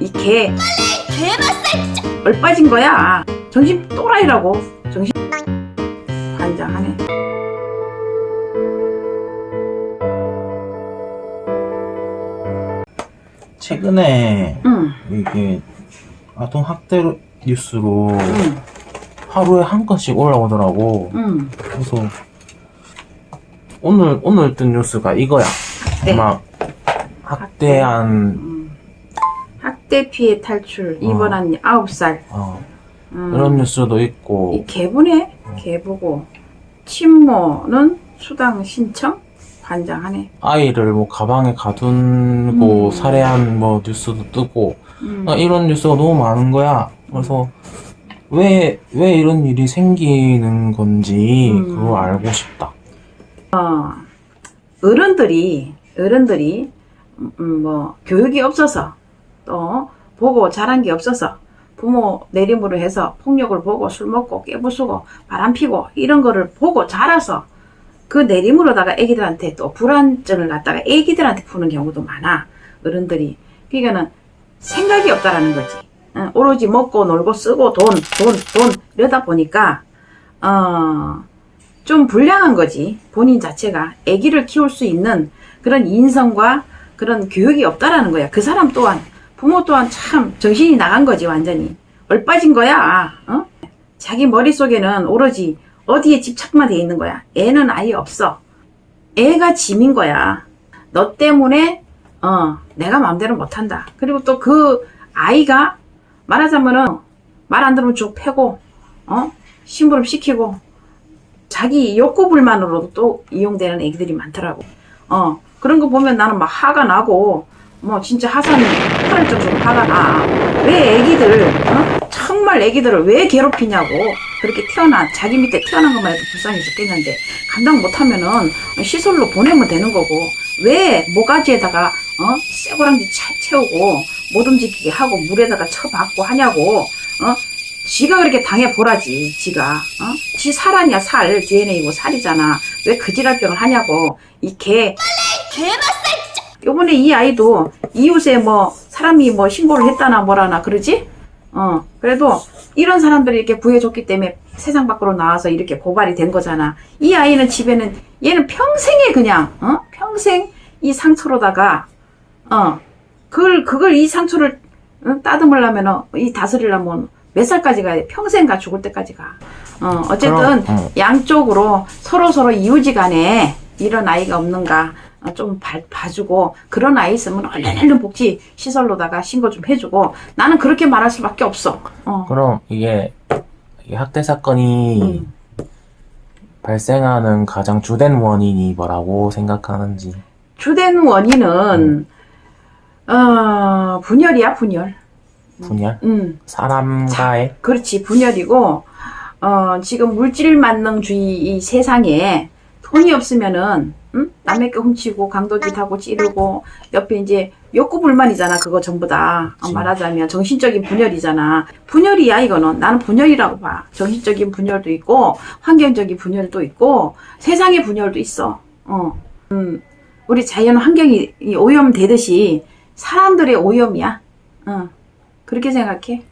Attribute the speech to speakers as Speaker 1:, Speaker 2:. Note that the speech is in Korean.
Speaker 1: 이 개. 얼빠진 거야. 정신 또라이라고. 정신 반장하네.
Speaker 2: 최근에
Speaker 1: 응,
Speaker 2: 이게 아동 학대 뉴스로
Speaker 1: 응,
Speaker 2: 하루에 한 건씩 올라오더라고.
Speaker 1: 응.
Speaker 2: 그래서 오늘 오늘 뜬 뉴스가 이거야.
Speaker 1: 네.
Speaker 2: 막 학대한
Speaker 1: 음. 학대 피해 탈출 입원한 아홉 살
Speaker 2: 어,
Speaker 1: 음.
Speaker 2: 이런 뉴스도 있고
Speaker 1: 이 개부네 개부고 친모는 수당 신청 반장하네
Speaker 2: 아이를 뭐 가방에 가두고
Speaker 1: 음.
Speaker 2: 살해한 뭐 뉴스도 뜨고
Speaker 1: 음.
Speaker 2: 아, 이런 뉴스가 너무 많은 거야. 그래서 왜, 왜 이런 일이 생기는 건지
Speaker 1: 음.
Speaker 2: 그걸 알고 싶다.
Speaker 1: 어른들이 어른들이 음, 음, 뭐 교육이 없어서 또 보고 자란 게 없어서 부모 내림으로 해서 폭력을 보고 술 먹고 깨부수고 바람 피고 이런 거를 보고 자라서 그 내림으로다가 애기들한테 또 불안증을 갖다가 애기들한테 푸는 경우도 많아. 어른들이. 그러니까는 생각이 없다라는 거지. 응, 오로지 먹고 놀고 쓰고 돈 돈 돈 이러다 보니까 어 좀 불량한 거지. 본인 자체가 아기를 키울 수 있는 그런 인성과 그런 교육이 없다라는 거야. 그 사람 또한 부모 또한 참 정신이 나간 거지 완전히. 얼빠진 거야 어? 자기 머릿속에는 오로지 어디에 집착만 돼 있는 거야. 애는 아예 없어. 애가 짐인 거야. 너 때문에 어 내가 마음대로 못한다. 그리고 또 그 아이가 말하자면은 말 안 들으면 쭉 패고 어? 심부름 시키고 자기 욕구 불만으로도 또 이용되는 애기들이 많더라고. 어, 그런 거 보면 나는 막 화가 나고, 뭐 진짜 하산이 정도로 화가 나. 왜 애기들, 어? 정말 애기들을 왜 괴롭히냐고. 그렇게 태어난, 자기 밑에 태어난 것만 해도 불쌍히 죽겠는데, 감당 못하면은 시설로 보내면 되는 거고, 왜 모가지에다가, 어? 쇠고랑지 차- 채우고, 못 움직이게 하고, 물에다가 쳐박고 하냐고, 어? 지가 그렇게 당해보라지, 지가. 어? 지 살아냐, 살. DNA고 살이잖아. 왜 그 지랄병을 하냐고. 이 개. 요번에 이 아이도 이웃에 뭐, 사람이 뭐 신고를 했다나 뭐라나 그러지? 어, 그래도 이런 사람들이 이렇게 구해줬기 때문에 세상 밖으로 나와서 이렇게 고발이 된 거잖아. 이 아이는 집에는, 얘는 평생에 그냥, 어? 평생 이 상처로다가, 어, 그걸, 그걸 이 상처를 응? 따듬으려면, 이 다스리려면 몇 살까지 가야 돼? 평생 가, 죽을 때까지 가. 어, 어쨌든,
Speaker 2: 그럼, 어.
Speaker 1: 양쪽으로 서로서로 이웃지간에 이런 아이가 없는가 어, 좀 봐, 봐주고 그런 아이 있으면 얼른 얼른 복지 시설로다가 신고 좀 해주고 나는 그렇게 말할 수밖에 없어. 어.
Speaker 2: 그럼 이게, 이게 학대 사건이
Speaker 1: 음.
Speaker 2: 발생하는 가장 주된 원인이 뭐라고 생각하는지.
Speaker 1: 주된 원인은 어, 분열이야 분열.
Speaker 2: 분열?
Speaker 1: 음,
Speaker 2: 사람과의?
Speaker 1: 그렇지 분열이고 어, 지금 물질 만능주의 이 세상에 돈이 없으면은 응? 남의 거 훔치고 강도짓하고 찌르고 옆에 이제 욕구 불만이잖아 그거 전부 다. 어. 말하자면 정신적인 분열이잖아. 분열이야 이거는. 나는 분열이라고 봐. 정신적인 분열도 있고 환경적인 분열도 있고 세상의 분열도 있어. 어. 음, 우리 자연 환경이 이 오염되듯이 사람들의 오염이야. 어. 그렇게 생각해